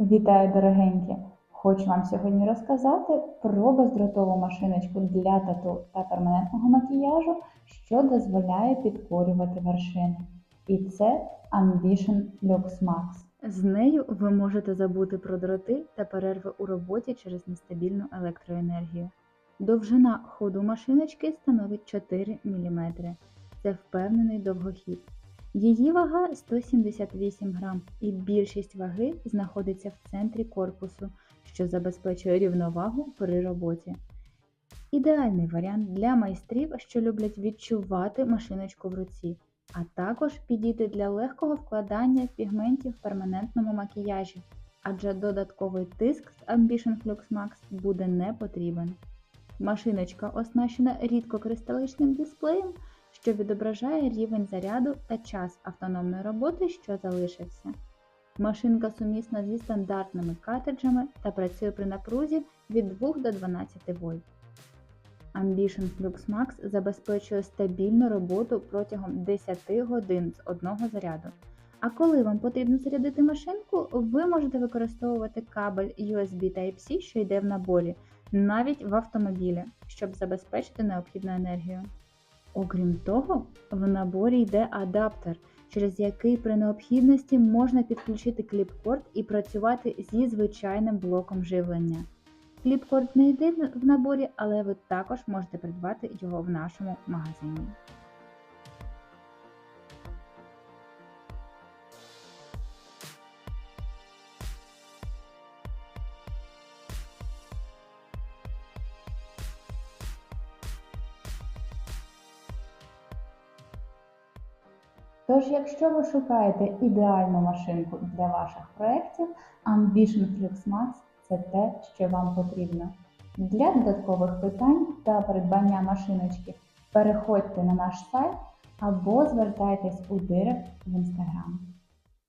Вітаю, дорогенькі! Хочу вам сьогодні розказати про бездротову машиночку для тату та перманентного макіяжу, що дозволяє підкорювати вершини. І це Ambition Lux Max. З нею ви можете забути про дроти та перерви у роботі через нестабільну електроенергію. Довжина ходу машиночки становить 4 мм. Це впевнений довгохід. Її вага 178 грам, і більшість ваги знаходиться в центрі корпусу, що забезпечує рівновагу при роботі. Ідеальний варіант для майстрів, що люблять відчувати машиночку в руці, а також підійде для легкого вкладання пігментів в перманентному макіяжі, адже додатковий тиск з Ambition Flux Max буде не потрібен. Машиночка оснащена рідкокристаличним дисплеєм, що відображає рівень заряду та час автономної роботи, що залишився. Машинка сумісна зі стандартними картриджами та працює при напрузі від 2 до 12 вольт. Ambition Flux Max забезпечує стабільну роботу протягом 10 годин з одного заряду. А коли вам потрібно зарядити машинку, ви можете використовувати кабель USB Type-C, що йде в наборі, навіть в автомобілі, щоб забезпечити необхідну енергію. Окрім того, в наборі йде адаптер, через який при необхідності можна підключити кліпкорд і працювати зі звичайним блоком живлення. Кліпкорд не йде в наборі, але ви також можете придбати його в нашому магазині. Тож, якщо ви шукаєте ідеальну машинку для ваших проєктів, Ambition Flux Max це те, що вам потрібно. Для додаткових питань та придбання машиночки переходьте на наш сайт або звертайтесь у директ в Instagram.